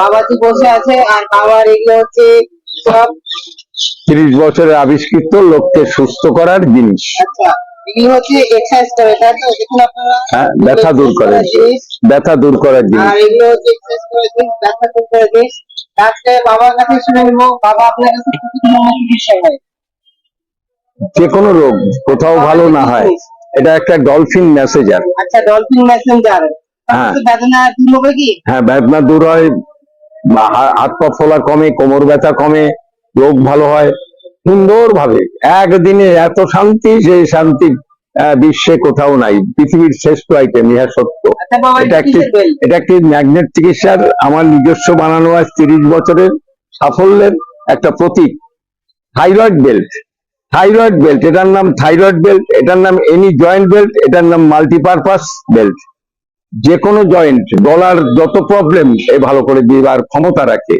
বাবাজি বসে আছে আর বাবার এগুলো হচ্ছে সব তিরিশ বছরের আবিষ্কৃত লোককে সুস্থ করার জিনিস। আচ্ছা হচ্ছে এক্সারসাইজ করে তাই তো? দেখুন আপনারা। হ্যাঁ ব্যথা দূর করে। ব্যথা দূর করার জিনিস। আর এগুলো হচ্ছে এক্সারসাইজ করে জিনিস ব্যথা দূর করে জিনিস। আজকে বাবার কাছে শুনে নেব বাবা আপনার কাছে কি কি ধরনের চিকিৎসা হয়? যে কোনো রোগ কোথাও ভালো না হয়। এটা একটা ডলফিন মেসেজার আচ্ছা ডলফিন মেসেঞ্জার। হ্যাঁ। বেদনা দূর হবে কি? হ্যাঁ বেদনা দূর হয় হাত পা ফোলা কমে কোমর ব্যথা কমে রোগ ভালো হয়। সুন্দর ভাবে একদিনে এত শান্তি যে শান্তি বিশ্বে কোথাও নাই। পৃথিবীর শ্রেষ্ঠ আইটেম ইহা সত্য। আচ্ছা এটা এটা একটি এটা একটি ম্যাগনেট চিকিৎসার আমার নিজস্ব বানানো আজ তিরিশ বছরের সাফল্যের একটা প্রতীক। Thyroid belt. থাইরয়েড বেল্ট এটার নাম থাইরয়েড বেল্ট এটার নাম এনি জয়েন্ট বেল্ট এটার নাম মাল্টিপারপাস বেল্ট। যে কোনো জয়েন্ট গলার যত প্রবলেম এ ভালো করে দিবার ক্ষমতা রাখে।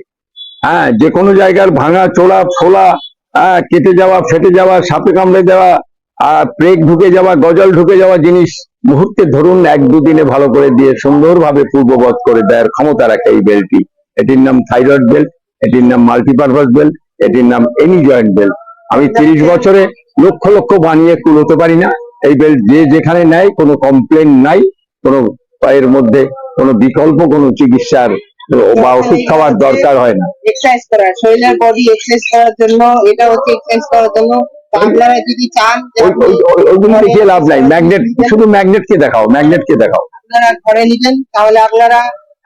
হ্যাঁ যে কোনো জায়গার ভাঙা চোলা ফোলা হ্যাঁ কেটে যাওয়া ফেটে যাওয়া সাপে কামড়ে যাওয়া আর প্রেক ঢুকে যাওয়া গজল ঢুকে যাওয়া জিনিস মুহূর্তে ধরুন এক দুদিনে ভালো করে দিয়ে সুন্দরভাবে পূর্ববৎ করে দেওয়ার ক্ষমতা রাখে এই বেল্টটি এটির নাম থাইরয়েড বেল্ট এটির নাম মাল্টিপারপাস বেল্ট এটির নাম এনি জয়েন্ট বেল্ট আমি তিরিশ বছরে লক্ষ লক্ষ বানিয়ে কুলোতে পারি না। এই বেল্ট যে যেখানে নেয় কোনো কমপ্লেন নাই কোনো এর মধ্যে কোনো বিকল্প কোনো চিকিৎসার বা ওষুধ খাওয়ার দরকার হয় না। এক্সারসাইজ করা শরীরের বডি এক্সারসাইজ করার জন্য এটা হচ্ছে এক্সারসাইজ করার জন্য। আপনারা যদি চান যে ওই- ওই- ওই- ওইগুলো দেখিয়ে লাভ নাই। ম্যাগনেট শুধু ম্যাগনেটকে দেখাও ম্যাগনেটকে দেখাও। আপনারা ঘরে নিবেন তাহলে আপনারা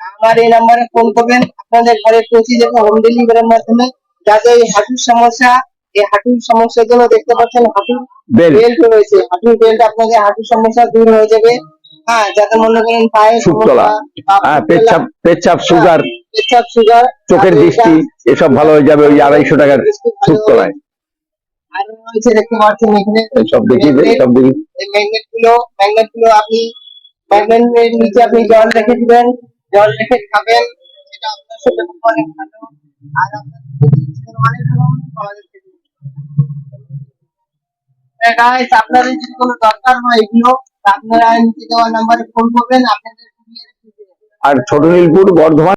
আমার এই নাম্বারে ফোন করবেন। আপনাদের ঘরে পৌঁছে যাবে হোম ডেলিভারির মাধ্যমে। যাদের এই হাঁটুর সমস্যা এই হাঁটুর সমস্যার জন্য দেখতে পাচ্ছেন হাঁটুর বেল্ট বেল্ট রয়েছে। হাঁটুর বেল্ট আপনাদের হাঁটুর সমস্যা দূর হয়ে যাবে। হ্যাঁ যাতে মনে করেন পায়ে সুতলা হ্যাঁ পেচ্ছাপ পেচ্ছাপ সুগার পেচ্ছাপ সুগার চোখের দৃষ্টি এসব ভালো হয়ে যাবে ওই আড়াইশো টাকার সুতলায় আর রয়েছে দেখতে পাচ্ছেন এখানে। সব দেখি সব দেখি। ম্যাগনেটগুলো ম্যাগনেটগুলো আপনি ম্যাগনেটের নিচে আপনি জল রেখে দিবেন। জল রেখে খাবেন সেটা আপনার সাথে অনেক ভালো। আর আপনার অনেক ভালো হ্যাঁ, আপনাদের যদি কোনো দরকার হয় এগুলো আপনারা নিচে দেওয়া নাম্বারে ফোন করবেন আপনাদের। আর ছোট নীলপুর বর্ধমান